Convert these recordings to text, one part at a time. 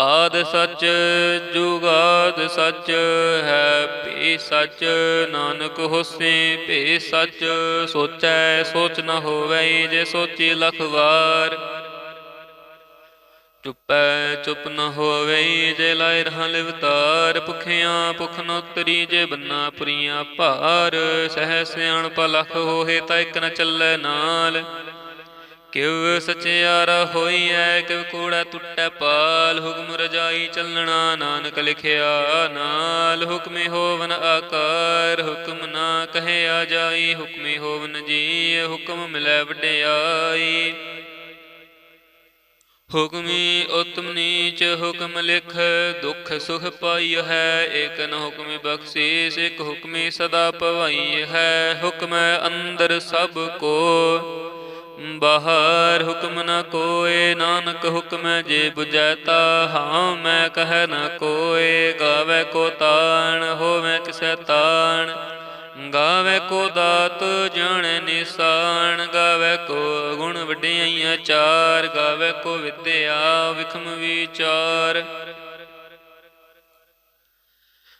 ਆਦ ਸੱਚ, ਜੁਗਾਦ ਸੱਚ ਹੈ, ਭੀ ਸੱਚ। ਨਾਨਕ ਹੋਸੀ, ਭੀ ਸੱਚ। ਸੋਚੈ, ਸੋਚ ਨ ਹੋਵੈ, ਜੇ ਸੋਚੀ ਲਖ ਵਾਰ। ਚੁੱਪੈ, ਚੁੱਪ ਨ ਹੋਵੈ, ਜੇ ਲਾਇ ਰਹਾ ਲਿਵਤਾਰ ਭੁਖਿਆ, ਭੁਖ ਨ ਉਤਰੀ, ਜੇ ਬੰਨਾ ਪੁਰੀਆਂ ਭਾਰ। ਸਹਿ ਸਿਆਣਪ ਲਖ ਹੋਏ ਤਾਂ ਇੱਕ ਨ ਚੱਲੈ ਨਾਲ। ਕਿਵ ਸਚਿਆਰਾ ਹੋਈਐ ਕਿਵ ਕੂੜਾ ਟੁੱਟੈ, ਪਾਲ ਹੁਕਮ ਰਜਾਈ ਚੱਲਣਾ, ਨਾਨਕ ਲਿਖਿਆ, ਨਾਲ ਹੁਕਮੇ ਹੋਵਨ ਆਕਾਰ, ਹੁਕਮ ਨਾ ਕਹੇ ਆ ਜਾਈ, ਹੁਕਮੇ ਹੋਵਨ ਜੀ ਹੁਕਮ ਮਿਲੈ ਵਡਿਆਈ। ਹੁਕਮੀ ਉਤਮ ਨੀਚ ਹੁਕਮ ਲਿਖ, ਦੁਖ ਸੁਖ ਪਾਈ ਹੈ, ਏਕ ਨ ਹੁਕਮੀ ਬਖਸ਼ੀਸ, ਇਕ ਹੁਕਮੀ ਸਦਾ ਭਵਾਈ ਹੈ, ਹੁਕਮ ਅੰਦਰ ਸਭ ਕੋ। ਬਾਹਰ ਹੁਕਮ ਨ ਕੋਏ, ਨਾਨਕ ਹੁਕਮ ਜੇ 부ਜੈ ਤਾ ਹਾਂ ਮੈਂ ਕਹਿ ਨ ਕੋਏ, ਗਾਵੇ ਕੋ ਤਾਣ, ਹੋਵੇ ਕਿਸੈ ਤਾਣ। ਗਾਵੇ ਕੋ ਦਾਤ, ਜਾਣੈ ਨਿਸਾਨ, ਗਾਵੇ ਕੋ ਗੁਣ ਵਡਿਆਈਆਂ ਚਾਰ, ਗਾਵੇ ਕੋ ਵਿਦਿਆ, ਵਿਖਮ ਵਿਚਾਰ।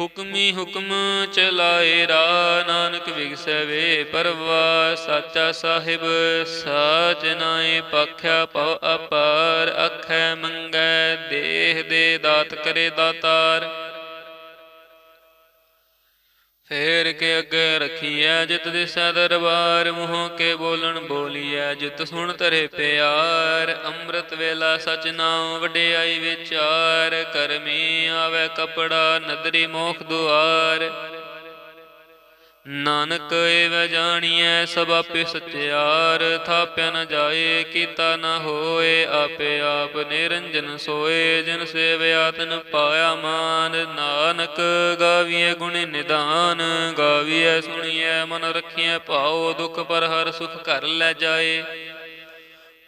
ਹੁਕਮੀ ਹੁਕਮ ਚਲਾਏ ਰਾ ਨਾਨਕ ਵਿਗਸੈ ਵੇ ਪਰਵਾ ਸਾਚਾ ਸਾਹਿਬ, ਸਾਚ ਨਾਏ ਪਖਿਆ ਪਉ ਅਪਾਰ, ਅਖੈ ਮੰਗੈ, ਦੇਹ ਦੇ ਦਾਤ ਕਰੇ ਦਾਤਾਰ। ਫੇਰ ਕੇ ਅੱਗੇ ਰਖੀਐ ਜਿਤ ਦਿਸੈ ਦਰਬਾਰ, ਮੂੰਹ ਕੇ ਬੋਲਣ ਬੋਲੀਐ ਜਿਤ ਸੁਣ ਤਰੇ ਪਿਆਰ। ਅੰਮ੍ਰਿਤ ਵੇਲਾ ਸਚ ਨਾਮ ਵਡਿਆਈ ਵਿਚਾਰ, ਕਰਮੀ ਆਵੇ ਕਪੜਾ ਨਦਰੀ ਮੋਖ ਦੁਆਰ। ਨਾਨਕ ਏਵ ਜਾਣੀਐ ਸਭ ਆਪੇ ਸਚਿਆਰ ਥਾਪਿਆ ਨ ਜਾਏ, ਕੀਤਾ ਨ ਹੋਏ, ਆਪੇ ਆਪ ਨਿਰੰਜਨ ਸੋਏ, ਜਿਨ ਸੇਵਿਆ ਤਨ ਪਾਇਆ ਮਾਨ। ਨਾਨਕ ਗਾਵੀਐ ਗੁਣ ਨਿਦਾਨ, ਗਾਵੀਐ ਸੁਣੀਐ ਮਨ ਰਖੀਐ ਭਾਉ, ਦੁਖ ਪਰ ਹਰ ਸੁਖ ਘਰ ਲੈ ਜਾਏ।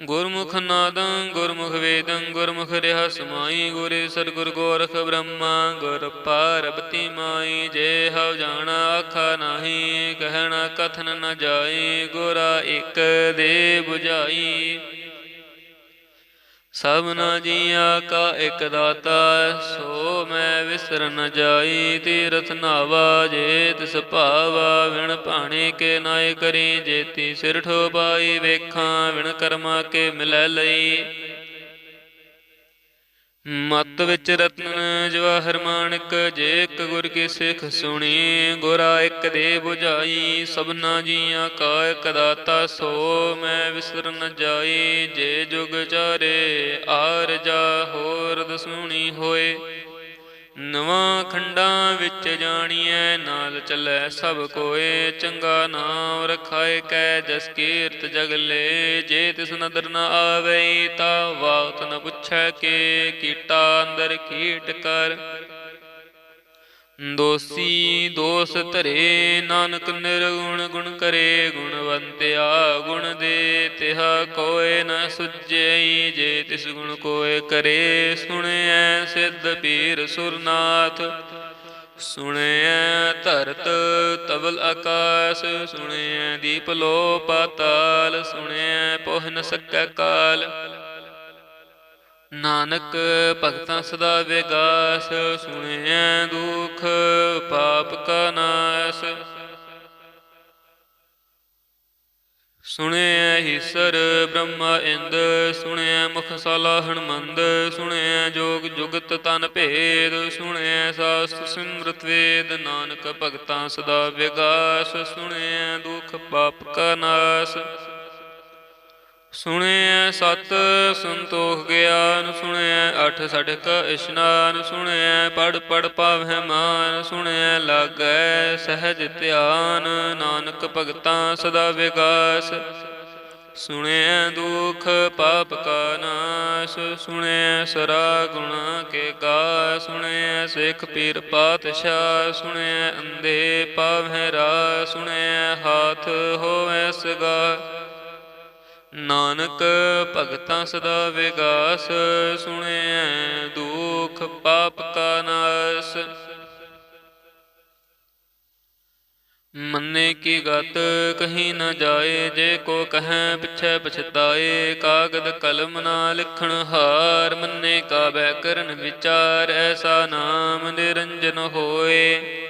ਗੁਰਮੁਖ ਨਾਦੰ, ਗੁਰਮੁਖ ਵੇਦੰ, ਗੁਰਮੁਖ ਰਿਹਾ ਸਮਾਈ, ਗੁਰੇ ਸਤਿਗੁਰ ਗੋਰਖ ਬ੍ਰਹਮਾ, ਗੁਰ ਪਾਰਬਤੀ ਮਾਈ, ਜੇ ਹਉ ਜਾਣਾ ਆਖਾ ਨਾਹੀ, ਕਹਿਣਾ ਕਥਨ ਨ ਜਾਈ, ਗੁਰਾ ਇਕ ਦੇ 부ਝਾਈ ਸਭਨਾ ਜੀਆਂ ਕਾ ਇਕ ਦਾਤਾ ਸੋ ਮੈਂ ਵਿਸਰ ਨ ਜਾਈ, ਤੀਰਥ ਨਾਵਾ ਜੇ ਤਿਸ ਭਾਵਾ, ਵਿਣ ਭਾਣੇ ਕੇ ਨਾਇ ਕਰੀ ਜੇਤੀ ਸਿਰ ਠੋਬਾਈ ਵੇਖਾਂ, ਵਿਣ ਕਰਮਾ ਕੇ ਮਿਲੈ ਲਈ। ਮਤ ਵਿੱਚ ਰਤਨ ਜਵਾਹਰ ਮਾਨਕ ਜੇ ਇੱਕ ਗੁਰ ਕੀ ਸਿੱਖ ਸੁਣੀ, ਗੁਰਾ ਇੱਕ ਦੇ 부ਝਾਈ ਸਭਨਾ ਜੀਆਂ ਕਾ ਇਕ ਦਾਤਾ, ਸੋ ਮੈਂ ਵਿਸਰ ਨ ਜਾਈ ਜੇ ਜੁਗ ਚਾਰੇ, ਆਰ ਜਾ ਹੋਰ ਦਸੂਣੀ ਹੋਏ। ਨਵਾਂ ਖੰਡਾਂ ਵਿੱਚ ਜਾਣੀਐ, ਨਾਲ ਚੱਲੈ ਸਭ ਕੋਏ। ਚੰਗਾ ਨਾਮ ਰਖਾਏ ਕੈ, ਜਸ ਕੀਰਤ ਜਗ ਲੈ। ਜੇ ਤਿਸ ਨਦਰ ਨ ਆਵੇ ਤਾ ਵਾਤ ਨ ਪੁੱਛੈ ਕੇ, ਕੀਟਾ ਅੰਦਰ ਕੀਟ ਕਰ। ਦੋਸੀ ਦੋਸ ਧਰੇ, ਨਾਨਕ ਨਿਰਗੁਣ ਗੁਣ ਕਰੇ, ਗੁਣਵੰਤਿਆ ਗੁਣ ਦੇ ਤਿਹਾ ਕੋਏ ਨ ਸੁਜਈ, ਜੇ ਤਿਸ ਗੁਣ ਕੋਏ ਕਰੇ, ਸੁਣਿਐ ਸਿੱਧ ਪੀਰ ਸੁਰਨਾਥ। ਸੁਣਿਐ ਧਰਤ ਤਵਲ ਆਕਾਸ, ਸੁਣਿਐ ਦੀਪ ਲੋ ਪਾਤਾਲ ਸੁਣਿਐ ਪੋਹ ਨ ਸਕੈ ਕਾਲ। ਨਾਨਕ ਭਗਤਾਂ ਸਦਾ ਵਿਗਾਸ, ਸੁਣਿਐ ਦੁਖ, ਪਾਪ ਕਾ ਨਾਸ। ਸੁਣਿਐ ਈਸਰ ਬ੍ਰਹਮਾ ਇੰਦ, ਸੁਣਿਐ ਮੁਖ ਸਾਲਾ ਹਨਮੰਦ, ਸੁਣਿਐ ਜੋਗ ਜੁਗਤ ਤਨ ਭੇਦ, ਸੁਣਿਐ ਸਾਸਤ ਸਿਮਰਤ ਵੇਦ, ਨਾਨਕ ਭਗਤਾਂ ਸਦਾ ਵਿਗਾਸ, ਸੁਣਿਐ ਦੁਖ ਪਾਪ ਕਾ ਨਾਸ। ਸੁਣਿਐ ਸਤ ਸੰਤੋਖ ਗਿਆਨ, ਸੁਣਿਐ ਅਠ ਸੜਕ ਇਸ਼ਨਾਨ, ਸੁਣਿਐ ਪੜ ਪੜ ਪਾਵਹਿ ਮਾਨ, ਸੁਣਿਐ ਲਾਗੈ ਸਹਿਜ ਧਿਆਨ, ਨਾਨਕ ਭਗਤਾਂ ਸਦਾ ਵਿਗਾਸ। ਸੁਣਿਐ ਦੁਖ ਪਾਪ ਕਾ ਨਾਸ਼, ਸੁਣਿਐ ਸਰਾ ਗੁਣਾ ਕੇ ਗਾ ਸੁਣਿਐ ਸਿੱਖ ਪੀਰ ਪਾਤਸ਼ਾਹ, ਸੁਣਿਐ ਅੰਦੇ ਪਾਵਹਿ ਰਾ ਸੁਣਿਐ ਹਾਥ ਹੋਵੈ ਸਗਾ। ਨਾਨਕ ਭਗਤਾਂ ਸਦਾ ਵਿਗਾਸ, ਸੁਣਿਐ ਦੁਖ ਪਾਪ ਕਾ ਨਾਸ। ਮੰਨੇ ਕੀ ਗਤ, ਕਹੀ ਨ ਜਾਏ, ਜੇ ਕੋ ਕਹੈ ਪਿਛੈ ਪਛਤਾਏ, ਕਾਗਦ ਕਲਮ ਨਾ ਲਿਖਣ ਹਾਰ, ਮੰਨੇ ਕਾ ਬੈ ਕਰਨ ਵਿਚਾਰ, ਐਸਾ ਨਾਮ ਨਿਰੰਜਨ ਹੋਏ।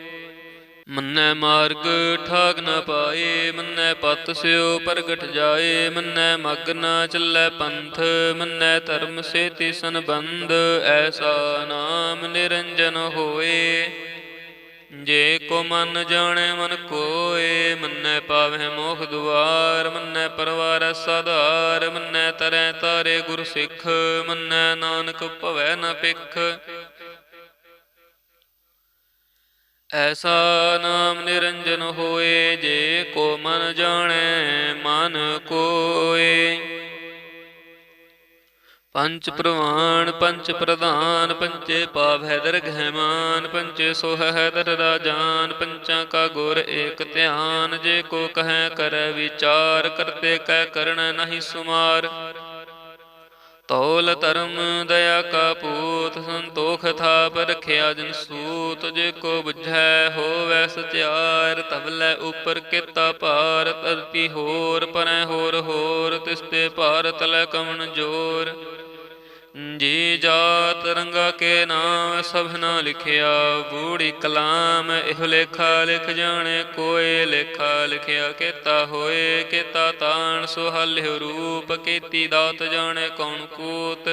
ਮੰਨੈ ਮਾਰਗ ਠਾਗ ਨਾ ਪਾਏ, ਮੰਨੈ ਪਤ ਸਿਓ ਪ੍ਰਗਟ ਜਾਏ, ਮੰਨੈ ਮਗ ਨ ਚੱਲੈ ਪੰਥ, ਮੰਨੈ ਧਰਮ ਸੇਤੀ ਸੰਬੰਧ, ਐਸਾ ਨਾਮ ਨਿਰੰਜਨ ਹੋਏ। ਜੇ ਕੋ ਮਨ ਜਾਣੇ ਮਨ ਕੋਏ, ਮੰਨੈ ਪਾਵਹਿ ਮੋਖ ਦੁਆਰ, ਮੰਨੈ ਪਰਵਾਰ ਸਾਧਾਰ ਮੰਨੈ ਤਰੈ ਤਾਰੇ ਗੁਰ ਸਿੱਖ, ਮੰਨੈ ਨਾਨਕ ਭਵੈ ਨ ਪਿਖ ਐਸਾ ਨਾਮ ਨਿਰੰਜਨ ਹੋਏ ਜੇ ਕੋ ਮਨ ਜਾਣੈ, ਮਨ ਕੋਏ। ਪੰਚ ਪ੍ਰਵਾਨ ਪੰਚ ਪ੍ਰਧਾਨ, ਪੰਚੇ ਪਾਪ ਹੈ ਦਰਗਹਿ ਮਾਨ, ਪੰਚੇ ਸੋਹ ਹੈ ਦਰ ਰਾਜਾਨ ਪੰਚਾਂ ਕਾ ਗੁਰ ਏਕ ਧਿਆਨ। ਜੇ ਕੋ ਕਹੈ ਕਰੈ ਵਿਚਾਰ, ਕਰਤੇ ਕਹਿ ਕਰਨ ਨਹੀਂ ਸੁਮਾਰ। ਤੌਲ ਧਰਮ ਦਇਆ ਕਾ ਪੂਤ, ਸੰਤੋਖ ਥਾਪ ਰਖਿਆ ਜਨ ਸੂਤ, ਜੇ ਕੋ ਬੁਝੈ ਹੋਵੈ ਸਚਿਆਰ ਤਬਲੇ ਉਪਰ ਕੀਤਾ ਭਾਰ, ਧਰਤੀ ਹੋਰ ਪਰੈ ਹੋਰ ਹੋਰ ਤਿਸਤੇ ਭਾਰਤ ਲੈ ਕਮਨ ਜੋਰ। ਜੀ ਜਾਤ ਰੰਗਾ ਕੇ ਨਾਮ ਸਭਨਾ ਲਿਖਿਆ, ਬੂੜੀ ਕਲਾਮ ਇਹ ਲੇਖਾ ਲਿਖ ਜਾਣੇ, ਕੋਏ ਲੇਖਾ ਲਿਖਿਆ, ਕੀਤਾ ਹੋਏ, ਕੀਤਾ ਤਾਣ ਸੁਹਲਿਓ ਰੂਪ, ਕੀਤੀ ਦਾਤ ਜਾਣੇ ਕੌਣ ਕੂਤ।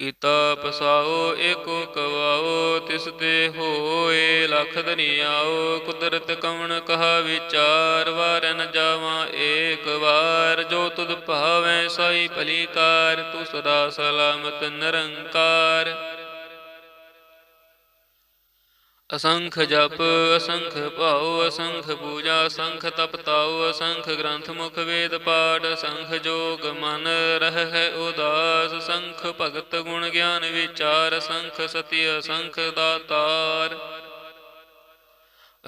ਕੀਤਾ ਪਸਾਓ ਏਕੋ ਕਵਾਓ ਤਿਸ ਤੇ ਹੋਏ ਲਖ ਦਨੀਆਓ ਕੁਦਰਤ ਕਵਣ ਕਹਾ ਵਿਚਾਰ ਵਾਰ ਜਾਵਾਂ ਏਕ ਵਾਰ, ਜੋ ਤੁਧ ਭਾਵੈ ਸਾਈ ਭਲੀ ਕਾਰ ਤੂੰ ਸਦਾ ਸਲਾਮਤ ਨਿਰੰਕਾਰ। ਅਸੰਖ ਜਪ, ਅਸੰਖ ਭਾਉ, ਅਸੰਖ ਪੂਜਾ, ਅਸੰਖ ਤਪ ਤਾਉ ਅਸੰਖ ਗ੍ਰੰਥ ਮੁਖ ਵੇਦ ਪਾਠ, ਅਸੰਖ ਜੋਗ ਮਨ ਰਹਿ ਉਦਾਸ, ਅਸੰਖ ਭਗਤ ਗੁਣ ਗਿਆਨ ਵਿਚਾਰ, ਅਸੰਖ ਸਤੀ, ਅਸੰਖ ਦਾਤਾਰ।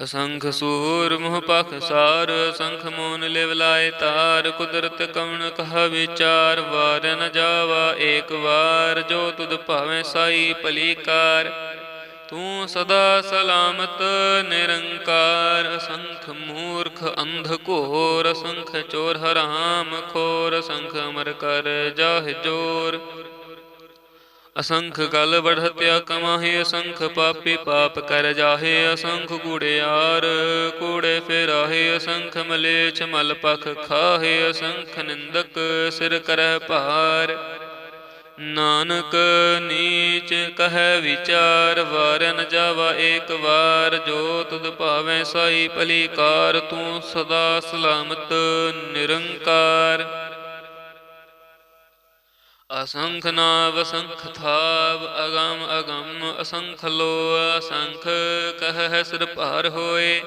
ਅਸੰਖ ਸੂਰ ਮੋਹ ਪਖ ਸਾਰ, ਅਸੰਖ ਮੋਨ ਲਿਵ ਲਾਏ ਤਾਰ, ਕੁਦਰਤ ਕਵਣ ਕਹਾ ਵਿਚਾਰ, ਵਾਰ ਨ ਜਾਵਾ ਏਕ ਵਾਰ, ਜੋ ਤੁਧ ਭਾਵੇਂ ਸਾਈ ਭਲੀ ਕਾਰ। ਤੂੰ ਸਦਾ ਸਲਾਮਤ, ਨਿਰੰਕਾਰ, ਅਸੰਖ ਮੂਰਖ, ਅੰਧ ਘੋਰ, ਅਸੰਖ ਚੋਰ, ਹਰਾਮ ਖੋਰ, ਅਸੰਖ ਅਮਰ ਕਰ ਜਾਹ ਜੋਰ। ਅਸੰਖ ਗਲ ਬੜਹਤਿਆ ਕਮਾਹੇ, ਅਸੰਖ ਪਾਪੀ ਪਾਪ ਕਰ ਜਾਹੇ, ਅਸੰਖ ਕੂੜਿਆਰ ਕੂੜੇ ਫੇਰਾਹੇ, ਅਸੰਖ ਮਲੇਛ ਮਲ ਪਖ ਖਾਹੇ, ਅਸੰਖ ਨਿੰਦਕ ਸਿਰ ਕਰਹਿ ਭਾਰ। ਨਾਨਕ ਨੀਚ ਕਹੈ ਵਿਚਾਰ, ਵਾਰਨ ਜਾਵਾ ਏਕ ਵਾਰ, ਜੋ ਤੁਧ ਭਾਵੇਂ ਸਾਈ ਭਲੀ ਕਾਰ ਤੂੰ ਸਦਾ ਸਲਾਮਤ ਨਿਰੰਕਾਰ। ਅਸੰਖ ਨਾਵ ਅਸੰਖ ਥਾਵ, ਅਗਮ ਅਗਮ ਅਸੰਖ ਲੋ ਅਸੰਖ ਕਹੈ ਸਿਰ ਭਾਰ ਹੋਏ।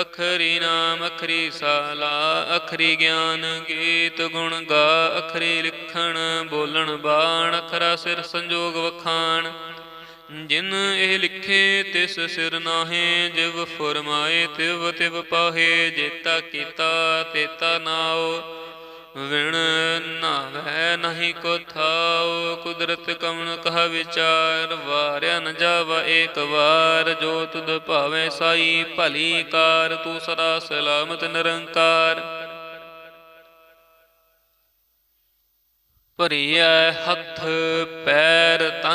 ਅਖਰੀ ਨਾਮ, ਅਖਰੀ ਸਾਲਾ, ਅਖਰੀ ਗਿਆਨ ਗੀਤ ਗੁਣ ਗਾ, ਅਖਰੀ ਲਿਖਣ, ਬੋਲਣ ਬਾਣ, ਅਖਰਾ ਸਿਰ ਸੰਜੋਗ ਵਖਾਣ। ਜਿਨ ਇਹ ਲਿਖੇ, ਤਿਸ ਸਿਰ ਨਾਹੇ, ਜਿਵ ਫਰਮਾਏ, ਤਿਵ ਤਿਵ ਪਾਹੇ, ਜੇਤਾ ਕੀਤਾ, ਤੇਤਾ ਨਾਉ। ਵਿਣ ਨਾਵੈ ਨਹੀਂ ਕੋ ਥਾਉ ਕੁਦਰਤ ਕਮਨ ਕਹ ਵਿਚਾਰ ਵਾਰਿਆ ਨ ਜਾਵਾ ਏਕ ਵਾਰ ਜੋ ਤੁਧ ਭਾਵੇਂ ਸਾਈ ਭਲੀ ਕਾਰ ਤੂੰ ਸਦਾ ਸਲਾਮਤ ਨਿਰੰਕਾਰ ਭਰੀਐ ਹੱਥ ਪੈ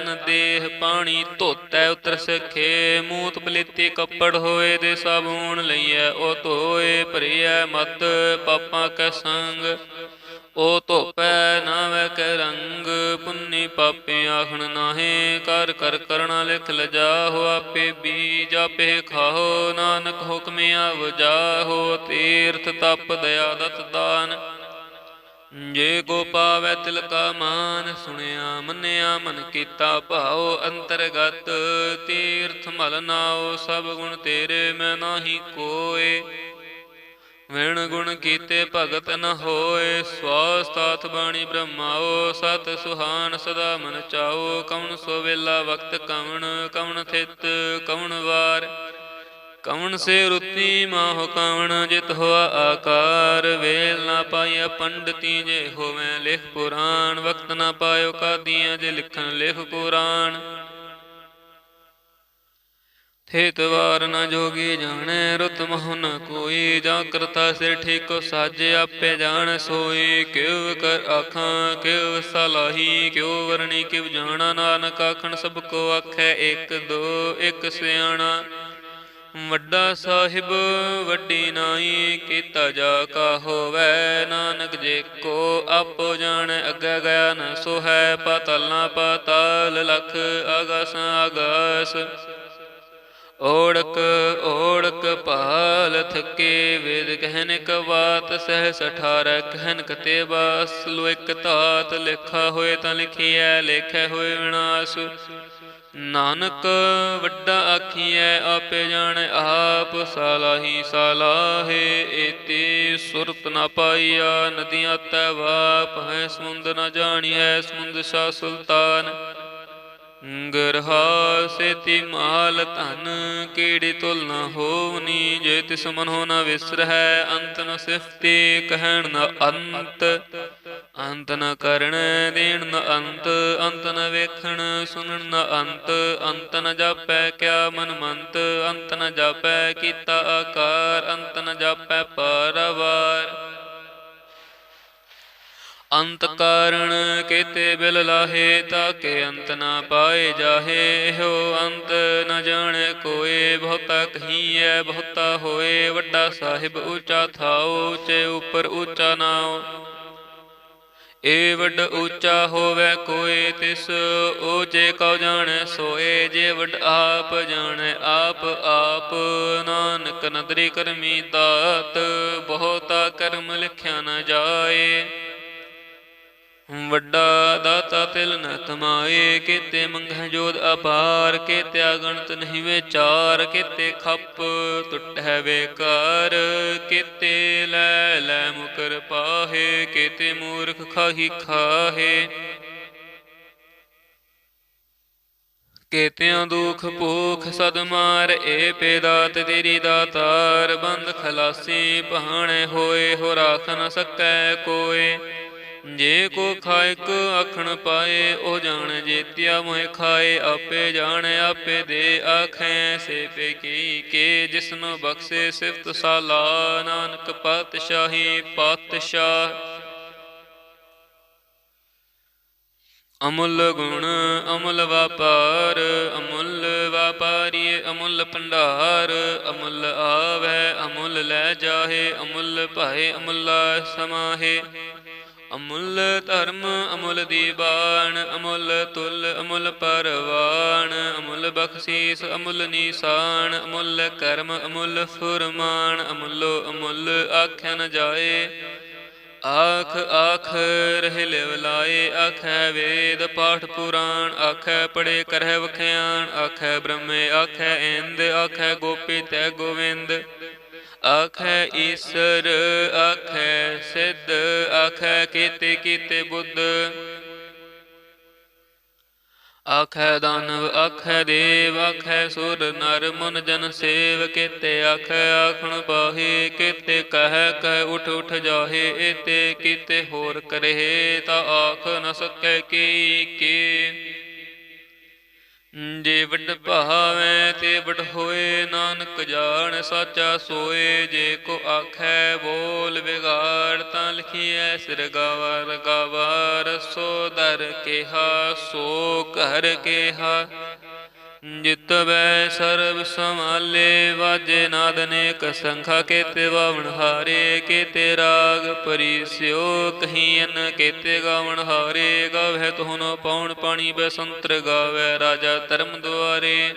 ਤਨ ਦੇਹ ਪਾਣੀ ਧੋਤੈ, ਉਤਰ ਸਖੇ, ਮੂਤ ਪਲੀਤੀ ਕੱਪੜ ਹੋਏ ਦੇ ਸਾਬੂਨ ਲਈਐ, ਉਹ ਧੋਏ ਭਰੀਐ ਮਤ, ਪਾਪਾਂ ਕੈ ਸੰਗ। ਉਹ ਧੋਪੈ ਨਾਵੇਂ ਕੈ ਰੰਗ, ਪੁੰਨੀ ਪਾਪੇ ਆਖਣ ਨਾਹੇ ਕਰ ਕਰ ਕਰਣਾ ਲਿਖ ਲਜਾ ਹੋ ਆਪੇ ਬੀਜ ਆਪੇ ਖਾਓ ਨਾਨਕ ਹੁਕਮੇ ਆਵਜਾਹੋ, ਤੀਰਥ ਤਪ ਦਇਆ ਦਤ ਦਾਨ। ਜੇ ਕੋ ਪਾਵੈ ਤਿਲ ਕਾ ਮਾਨ, ਸੁਣਿਆ, ਮੰਨਿਆ, ਮਨ ਕੀਤਾ ਭਾਉ, ਅੰਤਰਗਤ ਤੀਰਥ ਮਲ ਨਾਉ, ਸਭ ਗੁਣ ਤੇਰੇ ਮੈਂ ਨਾਹੀ ਕੋਏ। ਵਿਣ ਗੁਣ ਕੀਤੇ ਭਗਤ ਨ ਹੋਏ ਸਵਾਸ ਬਾਣੀ ਬ੍ਰਹਮਾਓ ਸਤ ਸੁਹਾਨ ਸਦਾ ਮਨ ਚਾਓ ਕਵਣ ਸੋ ਵੇਲਾ ਵਕਤ ਕਵਣ ਕਵਣ ਥਿਤ, ਕਵਣ ਵਾਰ। ਕਵਣ ਸੇ ਰੁਤੀ ਮਾਹ ਕਵਣ ਜਿਤ ਹੋਆ ਆਕਾਰ। ਵੇਲ ਨਾ ਪਾਇਆ ਪੰਡਤੀ ਜੇ ਹੋਵੇਂ ਲਿਖ ਪੁਰਾਣ। ਵਕਤ ਨਾ ਪਾਇਓ ਕਾਦੀਆਂ ਜੇ ਲਿਖਣ ਲਿਖ ਕੁਰਾਨ ਥੇਤ ਵਾਰ ਨ ਜੋਗੀ ਜਾਣੈ, ਰੁਤ ਮਹੁ ਨ ਕੋਈ। ਜਾ ਕਰਤਾ ਸਿਰ ਠੀਕੋ ਸਾਜੇ ਆਪੇ ਜਾਣ ਸੋਈ। ਕਿਵ ਕਰ ਆਖਾਂ ਕਿਵ ਸਲਾਹੀ ਕਿਉ ਵਰਣੀ ਕਿਵ ਜਾਣਾ, ਨਾਨਕ ਆਖਣ ਸਭ ਕੋ ਆਖੈ, ਇੱਕ ਦੋ, ਇੱਕ ਸਿਆਣਾ। ਵੱਡਾ ਸਾਹਿਬ, ਵੱਡੀ ਨਾਈ ਕੀਤਾ ਜਾ ਕਾ ਹੋਵੈ। ਨਾਨਕ ਜੇ ਕੋ ਆਪੋ ਜਾਣੈ, ਅੱਗੇ ਗਿਆ ਨ ਸੋ ਹੈ ਪਤਲ ਨਾ ਪਤਾਲ ਲਖ ਆਗਸ ਆਗਸ ਓੜਕ ਓੜਕ ਭਾਲ ਥਕੇ ਵੇਦ ਕਹਿਨ ਕ ਬਾਤ, ਸਹਿ ਸਠਾਰੈ ਕਹਿਨ ਤੇ ਬਾਸ। ਲੋ ਇਕ ਧਾਤ, ਲਿਖਾ ਹੋਏ ਤਾਂ ਲਿਖੀਐ, ਲੇਖੈ ਹੋਏ ਵਿਨਾਸ਼। ਨਾਨਕ ਵੱਡਾ ਆਖੀਐ, ਆਪੇ ਜਾਣ, ਆਪ ਸਾਲਾਹੀ ਸਾਲਾਹੇ, ਏਤੀ ਸੁਰਤ ਨ ਪਾਈਆ, ਨਦੀਆਂ ਤੈ ਵਾਪ ਹੈ, ਸਮੁੰਦ ਨ ਜਾਣੀਐ, ਸਮੁੰਦ ਸਾ ਸੁਲਤਾਨ। ਗਰਹਾ ਸੇਤੀ ਮਾਲ ਧਨ ਕੀੜੀ ਤੁਲ ਨ ਹੋਵਨੀ, ਜੇ ਤਿਸ ਮਨੋ ਨ ਵਿਸਰਹਿ, ਅੰਤ ਨ ਸਿਫਤੀ, ਕਹਿਣ ਨ ਅੰਤ। ਅੰਤ ਨ ਕਰਨ ਦੇਣ ਨ ਅੰਤ ਅੰਤ ਨ ਵੇਖਣ ਸੁਣਨ ਨ ਅੰਤ ਅੰਤ ਨ ਜਾਪੈ ਕਿਆ ਮਨ ਮੰਤ, ਅੰਤ ਨ ਜਾਪੈ ਕੀਤਾ ਆਕਾਰ, ਅੰਤ ਨ ਜਾਪੈ ਪਰਵਾਰ। ਅੰਤ ਕਾਰਣ ਕੀਤੇ ਬਿਲ ਲਾਹੇ, ਤਾਕੇ ਅੰਤ ਨਾ ਪਾਏ ਜਾਹੇ ਹੋ ਅੰਤ ਨ ਜਾਣੇ ਕੋਏ, ਬਹੁਤਾ ਕਹੀਐ, ਬਹੁਤਾ ਹੋਏ, ਵੱਡਾ ਸਾਹਿਬ ਉੱਚਾ ਥਾਉ ਉੱਚੇ ਉਪਰ ਉੱਚਾ ਨਾਉ। ਏ ਵੱਡ ਉੱਚਾ ਹੋਵੇ ਕੋਈ ਤਿਸ, ਉਹ ਜੇ ਕਉ ਜਾਣੈ ਸੋਏ, ਜੇ ਵੱਡ ਆਪ ਜਾਣੈ ਆਪ ਆਪ। ਨਾਨਕ ਨਦਰੀ ਕਰਮੀ ਦਾਤ, ਬਹੁਤਾ ਕਰਮ ਲਿਖਿਆ ਨਾ ਜਾਏ। ਵੱਡਾ ਦਾਤਾ ਤਿਲ ਨ ਤਮਾਏ, ਕੀਤੇ ਮੰਗਹਿ ਜੋਦ ਅਪਾਰ, ਕੀਤੇ ਅਗਣਤ ਨਹੀਂ ਵਿਚਾਰ, ਕੀਤੇ ਖੱਪ ਟੁੱਟੈ ਵੇਕਾਰ ਕੀਤੇ ਲੈ ਲੈ ਮੁਕਰ ਪਾਹੇ, ਕੀਤੇ ਮੂਰਖ ਖਾਹੀ ਖਾਹੇ। ਕੇਤਿਆਂ ਦੁਖ ਭੂਖ ਸਦ ਮਾਰ, ਏ ਪੇਦਾਤ ਤੇਰੀ ਦਾਤਾਰ, ਬੰਦ ਖਲਾਸੀ ਪਹਾਣੇ ਹੋਏ ਹੋ ਰਾਖ ਨ ਸਕੈ ਕੋਏ। ਜੇ ਕੋ ਖਾਇਕ ਆਖਣ ਪਾਏ, ਉਹ ਜਾਣ ਜੇਤਿਆ ਮੋਇ ਖਾਏ। ਆਪੇ ਜਾਣ, ਆਪੇ ਦੇ ਆਖੈ ਸੇ ਪੇ ਕੀ ਕੇ। ਜਿਸਨੂੰ ਬਖਸ਼ੇ ਸਿਫਤ ਸਾਲਾ, ਨਾਨਕ ਪਾਤਸ਼ਾਹੀ ਪਾਤਸ਼ਾਹ। ਅਮੁੱਲ ਗੁਣ, ਅਮੁੱਲ ਵਪਾਰ, ਅਮੁੱਲ ਵਪਾਰੀ ਅਮੁੱਲ ਭੰਡਾਰ। ਅਮੁੱਲ ਆਵੈ, ਅਮੁੱਲ ਲੈ ਜਾਹੇ, ਅਮੁੱਲ ਭਾਏ, ਅਮੁੱਲਾ ਸਮਾਹੇ। ਅਮੁੱਲ ਧਰਮ, ਅਮੁੱਲ ਦੀਵਾਨ, ਅਮੁੱਲ ਤੁਲ, ਅਮੁੱਲ ਪਰਵਾਨ, ਅਮੁੱਲ ਬਖਸ਼ੀਸ, ਅਮੁੱਲ ਨੀਸਾਨ, ਅਮੁੱਲ ਕਰਮ, ਅਮੁੱਲ ਫੁਰਮਾਨ, ਅਮੁੱਲੋ ਅਮੁੱਲ ਆਖਿਆ ਨ ਜਾਏ। ਆਖ ਆਖ, ਰਹਿ ਲਿਵ ਆਖੈ ਵੇਦ, ਪਾਠ ਪੁਰਾਣ, ਆਖੈ ਪੜੇ ਕਰਹਿ ਵਖਿਆਣ, ਆਖੈ ਬ੍ਰਹਮੇ, ਆਖੈ ਇੰਦ, ਆਖੈ ਗੋਪੀ ਤੈ ਗੋਵਿੰਦ। ਆਖੈ ਈਸਰ ਆਖੈ ਸਿੱਧ ਆਖੈ ਕੀਤੇ ਕੀਤੇ ਬੁੱਧ। ਆਖੈ ਦਾਨਵ ਆਖੈ ਦੇਵ ਆਖੈ ਸੁਰ, ਨਰ ਮਨ ਜਨ ਸੇਵ, ਕੀਤੇ ਆਖੈ ਆਖਣ ਪਾਹੇ, ਕੀਤੇ ਕਹਿ ਕਹਿ ਉਠ ਉਠ ਜਾਹੇ ਏਤੇ ਕੀਤੇ ਹੋਰ ਕਰੇ, ਤਾ ਆਖ ਨ ਸਕੈ ਕੀ ਕੀ। ਜੇ ਵੱਡ ਭਾਵੈ ਤੇ ਵੱਡ ਹੋਏ, ਨਾਨਕ ਜਾਣ ਸਾਚਾ ਸੋਏ। ਜੇ ਕੋ ਆਖੈ ਬੋਲ ਵਿਗਾੜ, ਤਾਂ ਲਿਖੀਐ ਸਿਰ ਗਾਵਰ ਗਾਵਰ ਸੋ ਦਰ ਕੇਹਾ, ਸੋ ਘਰ ਕੇਹਾ। ਜਿਤ ਵੈ ਸਰਬ ਸਮਾਲੇ ਵਾਜੇ ਨਾਦ ਨੇਕ ਸੰਖਾ ਕੇਤੇ ਵਾਵਣ ਹਾਰੇ, ਕੇਤੇ ਰਾਗ ਪਰਿਸਿਓ ਕਹੀਨ ਕੇਤੇ ਗਾਵਣ ਹਾਰੇ, ਗਾਵਹਿ ਤੁਹਨ ਪਉਣ ਪਾਣੀ ਬਸੰਤਰ ਗਾਵੈ, ਰਾਜਾ ਧਰਮ ਦੁਆਰੇ।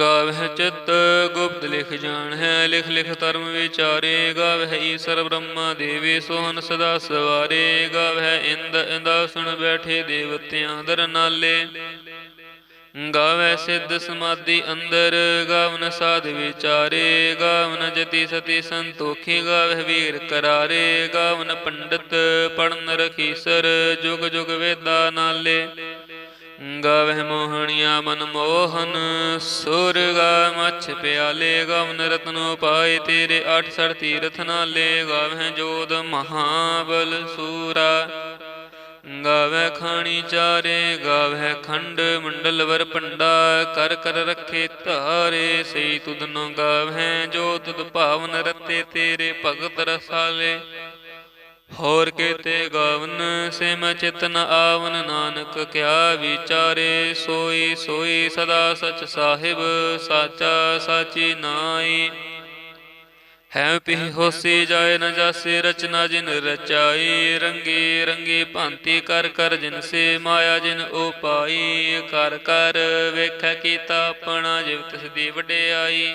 ਗਾਵਹਿ ਚਿਤ, ਗੁਪਤ ਲਿਖ ਜਾਣ ਹੈ ਲਿਖ ਲਿਖ ਧਰਮ ਵਿਚਾਰੇ। ਗਾਵਹਿ ਈਸਰ ਬ੍ਰਹਮਾ ਦੇਵੇ, ਸੋਹਨ ਸਦਾ ਸਵਾਰੇ। ਗਾਵਹਿ ਇੰਦ ਇੰਦਾਸਣ ਬੈਠੇ ਦੇਵਤਿਆਂ ਦਰ ਨਾਲੇ। ਗਾਵੈ ਸਿੱਧ ਸਮਾਧੀ ਅੰਦਰ, ਗਾਵਨ ਸਾਧ ਵਿਚਾਰੇ। ਗਾਵਨ ਜਤੀ ਸਤੀ ਸੰਤੋਖੀ, ਗਾਵਹਿ ਵੀਰ ਕਰਾਰੇ। ਗਾਵਨ ਪੰਡਤ, ਪੜਨ ਰਖੀਸਰ, ਜੁਗ ਜੁਗ ਵੇਦਾ ਨਾਲੇ। ਗਾਵਹਿ ਮੋਹਣੀਆ ਮਨ ਮੋਹਨ, ਸੁਰਗਾ ਮਛ ਪਿਆਲੇ, ਗਵਨ ਰਤਨੋ ਪਾਏ ਤੇਰੇ 68 ਤੀਰਥ ਨਾਲੇ, ਗਾਵਹਿ ਜੋਦ ਮਹਾਬਲ ਸੂਰਾ। ਗਾਵੈ ਖਾਣੀ ਚਾਰੇ ਗਾਵੈ ਖੰਡ ਮੰਡਲ ਵਰ ਪੰਡਾ, ਕਰ ਕਰ ਰੱਖੇ ਧਾਰੇ ਸਈ ਤੁਧਨੋ ਗਾਵੈ ਜੋ ਤੁਧ ਭਾਵਨ ਰਤੇ ਤੇਰੇ ਭਗਤ ਰਸਾਲੇ। ਹੋਰ ਕੇਤੇ ਗਾਵਨ, ਸਿਮ ਚਿਤਨ ਆਵਨ, ਨਾਨਕ ਕਿਆ ਵਿਚਾਰੇ, ਸੋਈ ਸੋਈ ਸਦਾ ਸਚ ਸਾਹਿਬ, ਸਾਚਾ ਸਾਚੀ ਨਾਈ ਹੈ ਪਿਹ ਹੋਸੀ ਜਾਏ ਨ ਜਾਸੇ, ਰਚਨਾ ਜਿਨ ਰਚਾਈ, ਰੰਗੀ ਰੰਗੀ ਭਾਂਤੀ ਕਰ ਕਰ ਜਿਨ ਸੇ ਮਾਇਆ ਜਿਨ ਉਪਾਈ। ਕਰ ਕਰ ਵੇਖੈ ਕੀਤਾ ਆਪਣਾ, ਜਿਵ ਤਿਸ ਦੀ ਵਡਿਆਈ।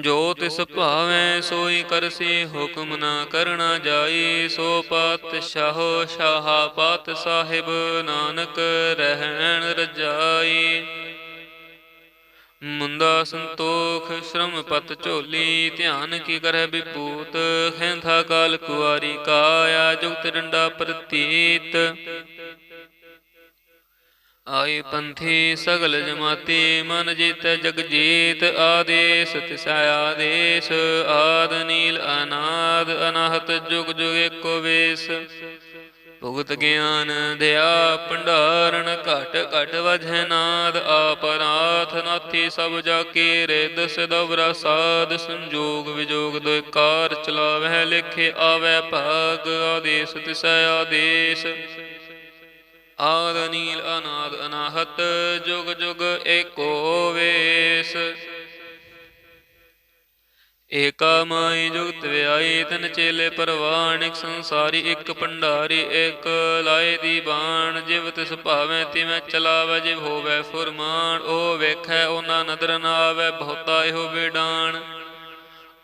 ਜੋ ਤਿਸ ਭਾਵੈ ਸੋਈ ਕਰਸੀ ਹੁਕਮ ਨਾ ਕਰਨਾ ਜਾਈ। ਸੋ ਪਾਤਸ਼ਾਹ ਸ਼ਾਹ ਪਾਤ ਸਾਹਿਬ ਨਾਨਕ ਰਹਿਣ ਰਜਾਈ। ਮੁੰਦਾ ਸੰਤੋਖ, ਸ਼ਰਮ ਪਤ ਝੋਲੀ, ਧਿਆਨ ਕੀ ਕਰੈ ਵਿਭੂਤ। ਖੈਂਥਾ ਕਾਲ ਕੁਆਰੀ ਕਾਇਆ, ਜੁਗਤ ਡੰਡਾ ਪ੍ਰਤੀਤ। ਆਈ ਪੰਥੀ ਸਗਲ ਜਮਾਤੀ, ਮਨ ਜੀਤ ਜਗ ਜੀਤ, ਆਦੇਸ ਤਿਸਾ ਆਦੇਸ, ਆਦ ਨੀਲ ਅਨਾਦ, ਅਨਾਹਤ ਜੁਗ ਜੁਗ ਏਕੋ ਵੇਸ। ਭੁਗਤ ਗਿਆਨ ਦਇਆ ਭੰਡਾਰਨ, ਘਟ ਘਟ ਵਜੈ ਨਾਦ ਆਪਰਾਥ ਨਾਥੀ ਸਭ ਜਾ ਕੇ ਰਿਦ ਸਿਦਵਰਾ ਸਾਧ, ਸੰਜੋਗ ਵਿਜੋਗ ਦੋਇ ਕਾਰ ਚਲਾਵਹਿ, ਲਿਖੇ ਆਵੈ ਭਾਗ, ਆਦੇਸ ਤਿਸੈ ਆਦੇਸ। ਆਦ ਨੀਲ ਅਨਾਦ ਅਨਾਹਤ, ਜੁਗ ਜੁਗ ਏਕੋ ਵੇਸ। ਏਕਾ ਮਾਈ ਜੁਗਤ ਵਿਆਈ ਤਨ ਚੇਲੇ ਪਰਵਾਨ ਸੰਸਾਰੀ, ਇੱਕ ਭੰਡਾਰੀ, ਇੱਕ ਲਾਏ ਦੀ ਬਾਣ। ਜਿਵ ਤਿਸ ਭਾਵੇਂ, ਤਿਵੇਂ ਚਲਾਵੇ, ਜਿਵ ਹੋਵੇ ਫੁਰਮਾਨ। ਉਹ ਵੇਖੈ, ਉਹਨਾਂ ਨਦਰ ਨਾ ਆਵੇ ਬਹੁਤਾ ਇਹੋ ਵਿਡਾਣ।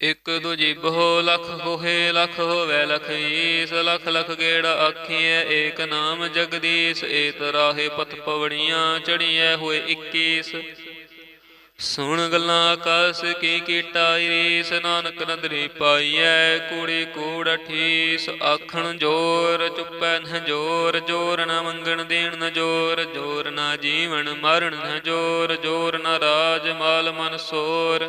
ਇਕ ਦੁਜੀ ਬਹੁ ਲਖ ਹੋਏ ਲਖ ਹੋਵੇ ਲਖ ਈਸ ਲਖ ਲਖ ਗੇੜਾ ਆਖੀਐ, ਏਕ ਨਾਮ ਜਗਦੀਸ਼, ਏਤ ਰਾਹੇ ਪਤ ਪਵੜੀਆਂ ਚੜੀਐ ਹੋਏ 21 ਸੁਣ ਗੱਲਾਂ ਆਕਾਸ ਕੀ ਕੀਟਾਈ ਰੀਸ ਨਾਨਕ ਨਦਰੀ ਪਾਈਐ ਕੂੜੀ ਕੂੜ ਠੀਸ ਆਖਣ ਜੋਰ ਚੁੱਪੈ ਨ ਜੋਰ ਜੋਰ ਨ ਮੰਗਣ ਦੇਣ ਨ ਜੋਰ ਜੋਰ ਨ ਜੀਵਨ ਮਰਨ ਨ ਜੋਰ ਜੋਰ ਨ ਰਾਜ ਮਾਲ ਮਨ ਸੋਰ।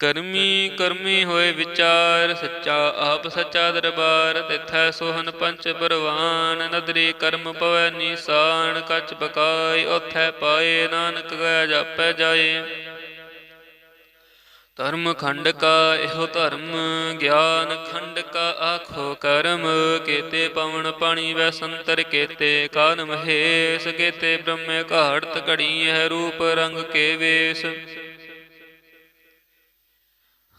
ਕਰਮੀ ਕਰਮੀ ਹੋਏ ਵਿਚਾਰ, ਸੱਚਾ ਆਪ ਸੱਚਾ ਦਰਬਾਰ, ਤਿਥੈ ਸੋਹਨ ਪੰਚ ਪਰਵਾਨ, ਨਦਰੀ ਕਰਮ ਪਵੈ ਨੀਸਾਨ ਕਛ ਬਕਾਈ ਉਥੈ ਪਾਏ, ਨਾਨਕ ਗਇਆ ਜਾਪੈ ਜਾਏ। ਧਰਮ ਖੰਡ ਕਾ ਇਹੋ ਧਰਮ, ਗਿਆਨ ਖੰਡ ਕਾ ਆਖੋ ਕਰਮ, ਕੇਤੇ ਪਵਨ ਪਾਣੀ ਵੈ ਸੰਤਰ ਕੇਤੇ ਕਾਨ ਮਹੇਸ਼ ਕੇਤੇ ਬ੍ਰਹਮੇ ਘਾੜਤ ਘੜੀ ਹੈ ਰੂਪ ਰੰਗ ਕੇ ਵੇਸ।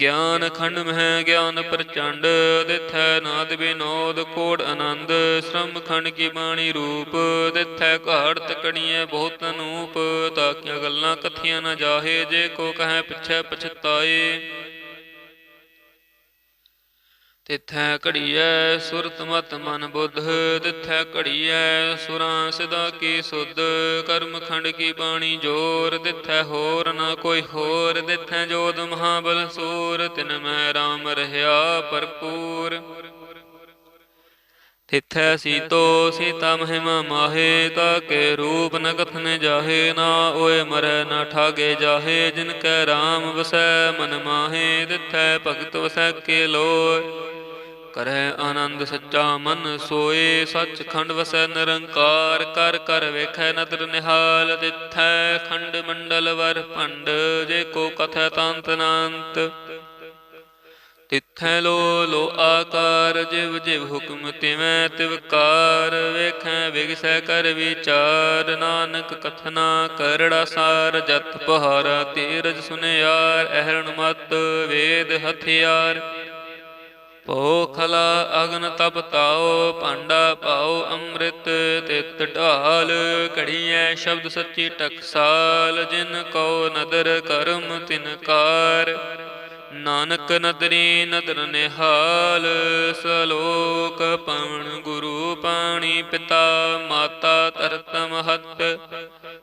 ਗਿਆਨ ਖੰਡ ਮਹਿ ਗਿਆਨ ਪ੍ਰਚੰਡ, ਦਿਥੈ ਨਾਦ ਬਿਨੋਦ ਕੋੜ ਆਨੰਦ। ਸ਼੍ਰਮ ਖੰਡ ਕੀ ਬਾਣੀ ਰੂਪ, ਦਿਥੈ ਘਾੜ ਤਕੜੀਏ ਬਹੁਤ ਅਨੂਪ। ਤਾਕੀਆਂ ਗੱਲਾਂ ਕਥੀਆਂ ਨਾ ਜਾਹੇ, ਜੇ ਕੋ ਕਹੈ ਪਿਛੈ ਪਛਤਾਏ। ਤਿਥੈ ਘੜੀਐ ਸੁਰਤ ਮਤ ਮਨ ਬੁੱਧ, ਤਿਥੈ ਘੜੀਐ ਸੁਰਾਂ ਸਦਾ ਕੀ ਸੁਧ, ਕਰਮ ਖੰਡ ਕੀ ਬਾਣੀ ਜੋਰ, ਤਿਥੈ ਹੋਰ ਨਾ ਕੋਈ ਹੋਰ, ਤਿਥੈ ਜੋਦ ਮਹਾਬਲ ਸੂਰ, ਤਿਨ ਮੈਂ ਰਾਮ ਰਹਾ ਭਰਪੂਰ। ਤਿਥੈ ਸੀਤੋ ਸੀਤਾ ਮਹਿਮਾ ਮਾਹੇ ਤਾ ਕੇ ਰੂਪ ਨ ਕਥਨ ਜਾਹੇ, ਨਾ ਓਏ ਮਰੈ ਨਾ ਠਾਗੇ ਜਾਹੇ, ਜਿਨ ਕੈ RAM ਵਸੈ ਮਨ ਮਾਹੇ, ਤਿਥੈ ਭਗਤ ਵਸੈ ਕੇ ਲੋਇ ਕਰੈ ਆਨੰਦ ਸੱਚਾ ਮਨ ਸੋਏ ਸੱਚ ਖੰਡ ਵਸੈ ਨਿਰੰਕਾਰ, ਕਰ ਕਰ ਵੇਖੈ ਨਦਰ ਨਿਹਾਲ ਤਿਥੈ ਖੰਡ ਮੰਡਲ ਵਰ ਭੰਡ, ਜੇ ਕੋ ਕਥੈ ਤੰਤ ਅਨੰਤ ਤਿਥੈ ਲੋ ਲੋ ਆਕਾਰ, ਜਿਵ ਜਿਵ ਹੁਕਮ ਤਿਵੈ ਤਿਵਕਾਰ ਵੇਖੈ ਵਿਗਸੈ ਕਰ ਵਿਚਾਰ, ਨਾਨਕ ਕਥਨਾ ਕਰੜਾ ਸਾਰ ਜਤ ਪਹਾਰਾ ਤੀਰਜ ਸੁਨਿਆਰ, ਅਹਰਣ ਮਤ ਵੇਦ ਹਥਿਆਰ। ਪੋਖਲਾ ਅਗਨ ਤਪ ਤਾਓ ਭਾਂਡਾ ਪਾਓ ਅੰਮ੍ਰਿਤ ਤਿਤ ਢਾਲ। ਘੜੀਐ ਸ਼ਬਦ ਸੱਚੀ ਟਕਸਾਲ, ਜਿਨ ਕੋ ਨਦਰ ਕਰਮ ਤਿਨਕਾਰ ਨਾਨਕ ਨਦਰੀ ਨਦਰ ਨਿਹਾਲ, ਸਲੋਕ ਪਵਨ ਗੁਰੂ ਪਾਣੀ ਪਿਤਾ, ਮਾਤਾ ਧਰਤ ਮਹਤ